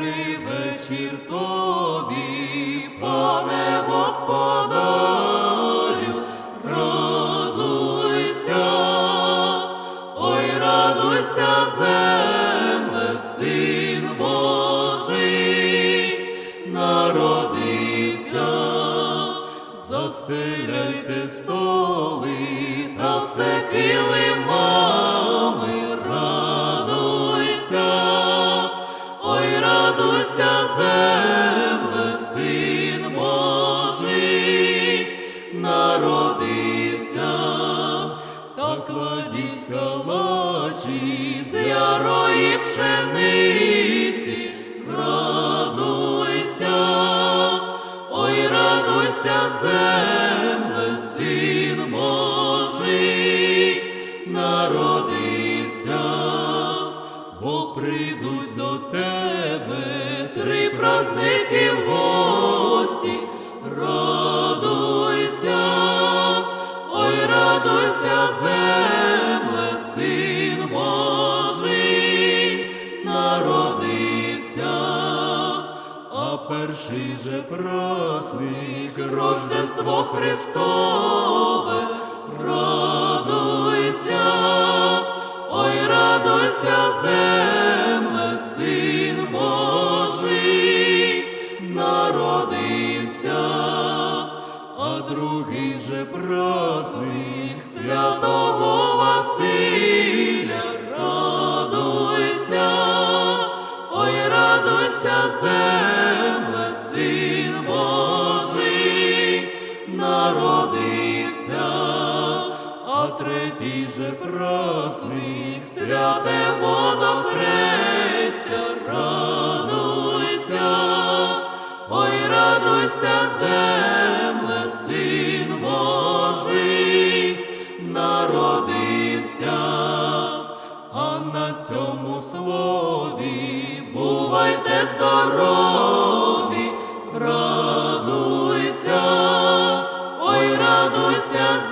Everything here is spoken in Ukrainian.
Добрий вечір тобі, пане господарю, радуйся, ой, радуйся, земле, син Божий, народився, застеляйте столи та все килимами, радуйся, земле, син Божий, народився, та кладіть калачі з ярої пшениці, радуйся, ой, радуйся, земле, син Божий, народився прийдуть до тебе три праздники в гості, радуйся, ой, радуйся, земле, син Божий, народився, а перший же праздник, Рождество Христове, радуйся, земле, син Божий, народився, а другий же праздник святого Василя, радуйся, ой, радуйся, земле, син Божий, народився третій же праздник, святе водохрестя, радуйся, ой, радуйся, земле, син Божий, народився, а на цьому слові бувайте здорові, Sea.